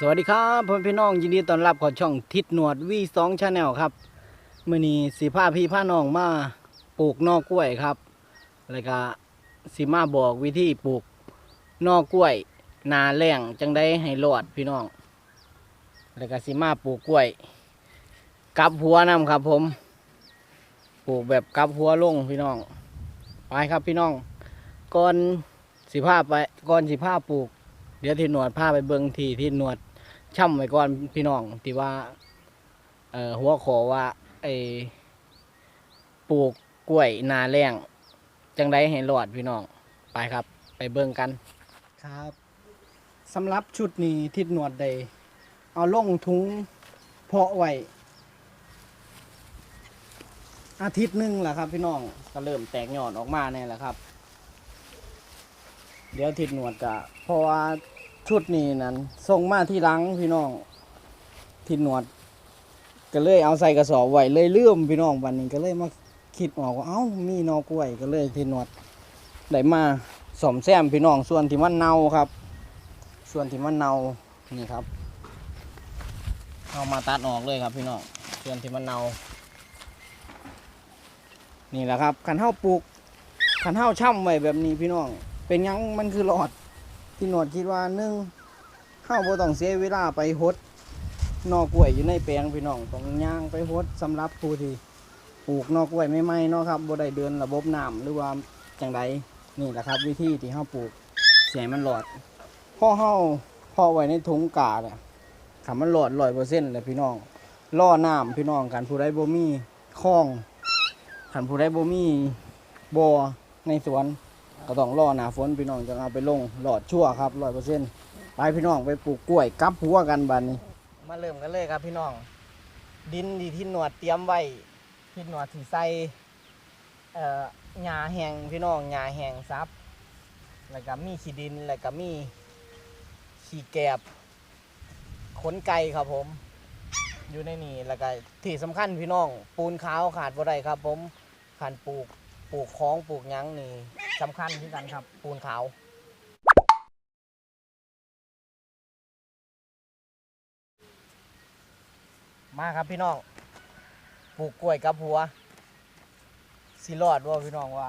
สวัสดีครับพ่อพี่น้องยินดีต้อนรับเขอช่องทิศหนวดวีสองชาแนลครับมื่อนี้สีผ้าพี่ผ้าน้องมาปลูกนอกกล้วยครับแล้วก็สีมาบอกวิธีปลูกนอกกล้วย นาแรงจังได้ให้รอดพี่น้องแล้วก็สีมาปลูกกล้วยกับหัวนํครับ ผมปลูกแบบกับหัวลงพี่น้องไปครับพี่น้องก่อนสีผ้าไปก่อนสีผ้าปลูกเดี๋ยวที่หนวดพาไปเบิ่งที่ที่หนวด ช่ำไว้ก่อนพี่น้องที่ว่าเอ่อหัวขอว่าไอ้ปลูกกล้วยนาแรงจังไดให้รอดพี่น้องไปครับ ไปเบิ่งกันครับสำหรับชุดนี้ทิศหนวดไดเอาล่งถุงเพาะไว้อาทิตย์หนึ่งแหละครับ พี่น้องก็เริ่มแตกยอดออกมาเนี่ยแหละครับ เดี๋ยวทิศหนวดกะเพราะว่า ชุดนี้นั้นส่งมาที่หลังพี่น้องทิศหนวด ก็เลยเอาใส่กระสอบไว้เลยเลื่อมพี่น้องวันนี้ก็เลยมาคิดออกว่าเอ้ามีนอกล้วยก็เลยทิศหนวดได้มาสมแซมพี่น้องส่วนที่มันเน่าครับ ส่วนที่มันเน่านี่ครับเอามาตัดออกเลยครับพี่น้องส่วนที่มันเน่านี่แหละครับขันเท้าปลูกขันเท้าช่ำไว้แบบนี้พี่น้องเป็นยังมันคือหลอด ที่หนวดคิดว่าหนึ่งข้าวบ่ต้องเสียเวลาไปหดนอกล้วยอยู่ในแปลงพี่น้องต้องย่างไปหดสำหรับผู้ที่ปลูกนอกล้วยไม่ไหมเนาะครับบ่ได้เดินระบบน้ำหรือว่าจังใดนี่แหละครับ วิธีที่เฮาปลูกเสียมันหลอดพ่อเฮาพ่อไว้ในถุงกาเนี่ยถ้ามันหลอดร้อยเปอร์เซ็นต์เลยพี่น้องล่อน้ำพี่น้องกันผู้ใดบ่มีคลองขันผู้ใดบ่มีบ่อในสวน ก็ต้องรอหนาฝนพี่น้องจะเอาไปลงหลอดชั่วครับร้อยเปอร์เซ็นต์ไปพี่น้องไปปลูกกล้วยกับหัวกันบัดนี้ มาเริ่มกันเลยครับพี่น้อง ดินดีที่หนวดเตรียมไว้ที่หนวดสีใส่เอ่อหญ้าแห้งพี่น้องหญ้าแห้งซับ แล้วก็มีขี้ดินแล้วก็มีขี้แกบขนไก่ครับผม อยู่ในนี่แล้วก็ที่สำคัญพี่น้อง ปูนขาวขาดบ่ได้ครับ ผมขันปลูกปลูกคล้องปลูกหยังนี่ สำคัญที่กันครับ ปูนขาวมาครับพี่น้องปลูกกล้วยกับหัวสิรอดว่าพี่น้องว่า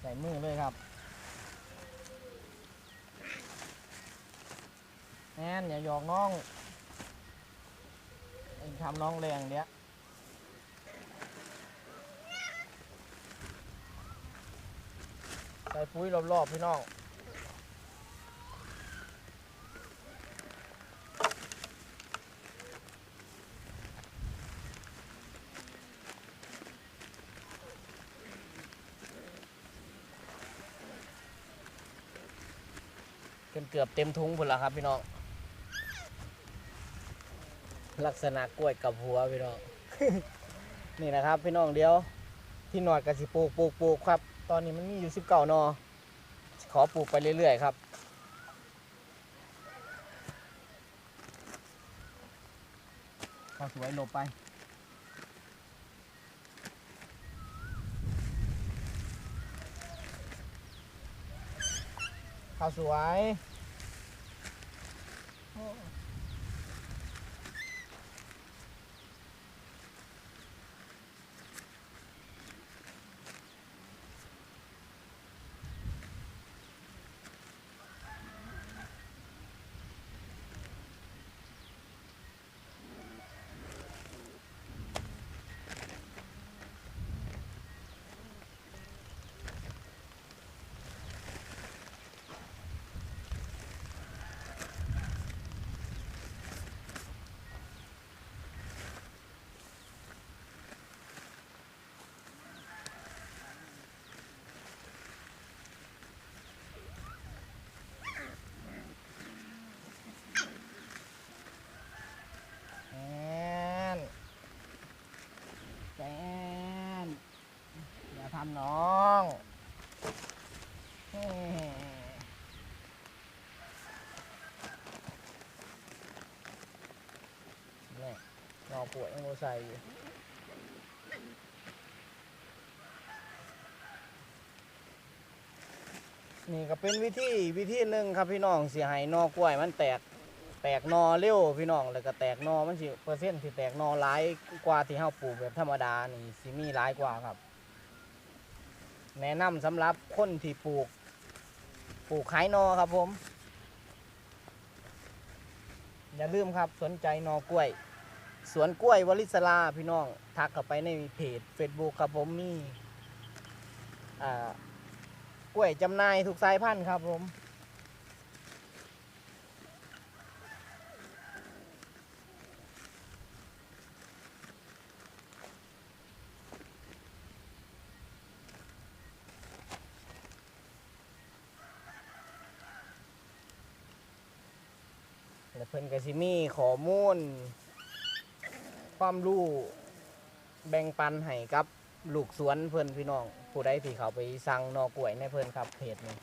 ใส่มือเลยครับแอนอย่าหยอกน้องเองทำน้องแรงเนี้ย ใส่ปุ๋ยรอบๆพี่น้องเกือบเกือบเต็มทุงพุ่นแล้วครับพี่น้อง ลักษณะกล้วยกับหัวพี่น้อง นี่นะครับพี่น้องเดียว ที่หนวดกับสิปลูกปลูกปลูกครับ ตอนนี้มันมีอยู่สิบเก้านอ ขอปลูกไปเรื่อยๆครับ ข้าวสวยหลบไป ข้าวสวยแอนแอน อย่าทำน้องนี่นอปวดยังโมใส่อยู่นี่ก็เป็นวิธีวิธีหนึ่งครับพี่น้องเสียหายนอกล้วยมันแตกแตกนอเร็วพี่น้องแล้วก็แตกนอมันสิเปอร์เซ็นต์ที่แตกนอหลายกว่าที่เฮาปลูกแบบธรรมดานี่สิมีหลายกว่าครับ แนะนำสำหรับคนที่ปลูก ปลูกขายนอครับผม อย่าลืมครับสนใจนอกล้วย สวนกล้วยวลิศลาพี่น้อง ทักเข้าไปในเพจ Facebook ครับผมมีอ่กล้วยจำหน่ายทุกสายพันธุ์ครับผม เพิ่นก็สิมีข้อมูล ความรู้แบ่งปันให้กับลูกสวนเพิ่นพี่น้อง ผู้ใดที่เขาไปสั่งนอกล้วยในเพิ่นครับเพจนี้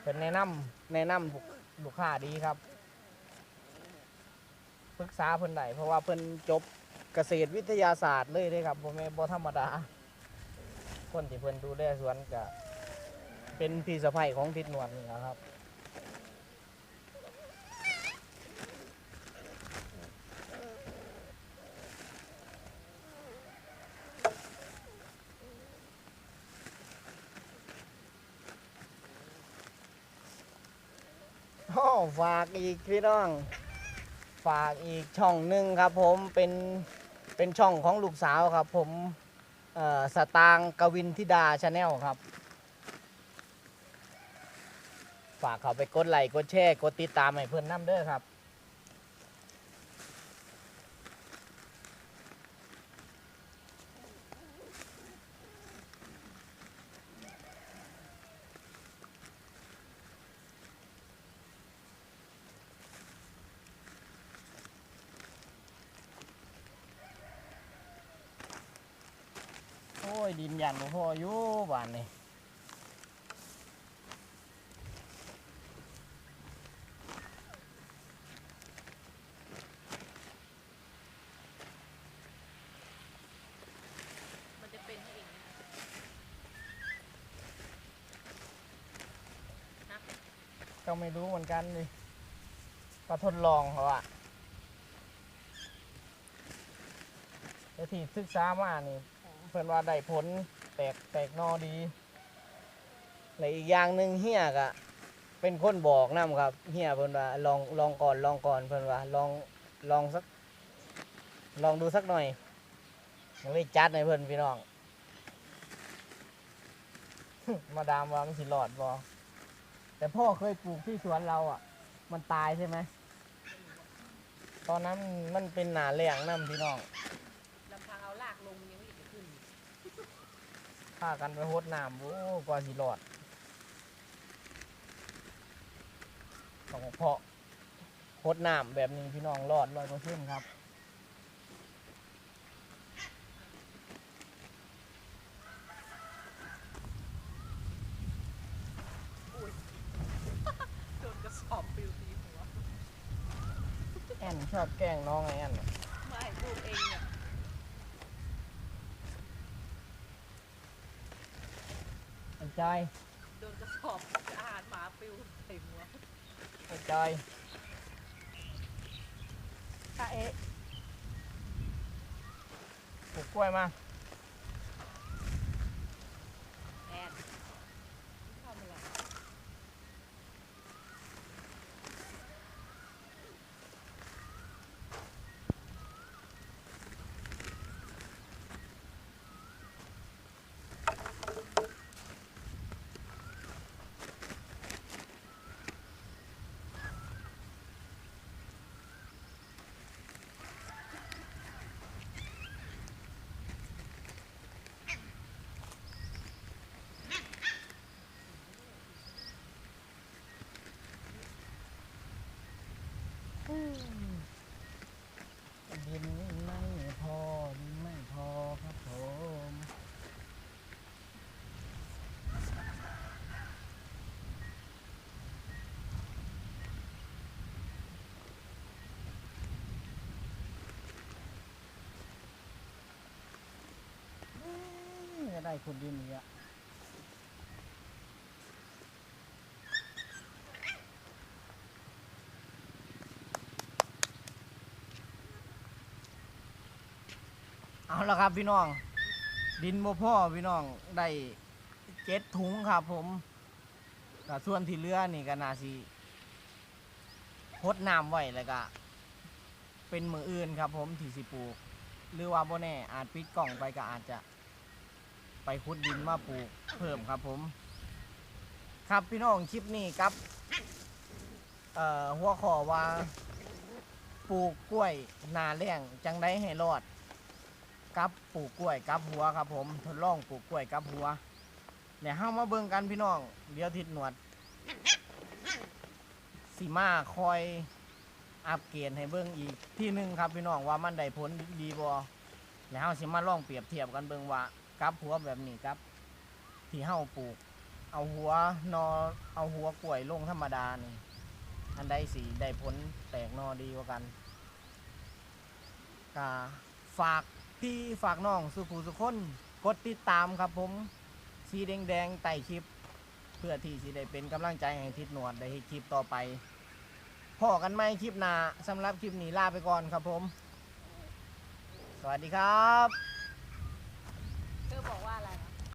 เพิ่นแนะนำแนะนำลูกลูกค้าดีครับปรึกษาเพิ่นได้เพราะว่าเพิ่นจบเกษตรวิทยาศาสตร์เลยเด้ครับบ่แม่บ่ธรรมดา คนที่เพิ่นดูแลสวนก็เป็นพี่สะใภ้ของทิศนวลนี่นะครับ ฝากอีกพี่น้อง ฝากอีกช่องหนึ่งครับ ผมเป็นเป็นช่องของลูกสาวครับ ผมสตางค์กวินธิดาชาแนลครับ ฝากเขาไปกดไลค์กดแชร์กดติดตามให้เพื่อนน้ำเด้อครับ ยดินยันบ่พออยู่บ้านนี่มันจะเป็นให้เองนะก็ไม่รู้เหมือนกันดิก็ทดลองเขาอะแต่ที่ศึกษามานี่ เพิ่อนว่าได้ผลแตกแตกนอดีและอีกอย่างหนึ่งเฮียกะเป็นคนบอกนํครับเฮียเพิ่อนว่าลองลองก่อนลองก่อนเพิ่อนว่าลองลองสักลองดูสักหน่อยยังไม่จัดในเพิ่อนพี่น้อง มาดามว่ามันสิรอดบ่แต่พ่อเคยปลูกที่สวนเราอะ มันตายใช่ไหมตอนนั้นมันเป็นหนาแรงนํพี่น้อง ลำพังเอาลากลงยังไม่เห็นจะขึ้น พากันไปโหดน้ำโอ้กว่าสิรอดต้องเพาะโหดน้ำแบบนี้พี่น้องรอดร้อยเปอร์เซ็นต์ครับโดนกระสอบปิวตีหัวแอนชอบแกล้งน้องไงแอนไม่ปลูกเองเนี่ย ไอ้จอยโดนกระสอบอาหารหมาปิวใส่หัวไอ้จอยตาเอ๊ะปลูกกล้วยมา ได้ขุดดินอีกอะเอาละครับพี่น้อง ดินโมพ่อพี่น้องได้เจ็ดถุงครับผมแต่ส่วนที่เลือนี่ก็น่าสิพดน้ำไว้แล้วก็ เป็นมืออื่นครับผมที่สิปลูก หรือว่าโบแน่อาจปิดกล่องไปก็อาจจะ ไปขุดดินมาปลูกเพิ่มครับผม ครับพี่น้องคลิปนี้ครับหัวข้อว่าปลูกกล้วยนาแรงจังได้ให้รอดกับปลูกกล้วยกับหัวครับผมทดลองปลูกกล้วยกับหัวเดี๋ยวเฮามาเบิ่งกันพี่น้องเดี๋ยวทิดหนวดสีมาคอยอัปเกรดให้เบิ่งอีกที่หนึ่งครับพี่น้องว่ามันได้ผลดีบ่แล้วเฮาสิมาลองเปรียบเทียบกันเบิ่งว่า กับหัวแบบนี้ครับ ที่เฮาปลูก เอาหัวนอเอาหัวกล้วยลงธรรมดานี่อันใดสีได้ผลแตกนอดีกว่ากันกาฝากพี่ฝากน้องสุขูสุคนกดติดตามครับผมสีแดงแดงๆไต่คลิป เพื่อที่สิได้เป็นกำลังใจให้ทิศหนวดได้เฮ็ดคลิปต่อไปพอกันไหมคลิปหน้าสำหรับคลิปนี้ลาไปก่อนครับผม สวัสดีครับ เธอบอกว่าอะไร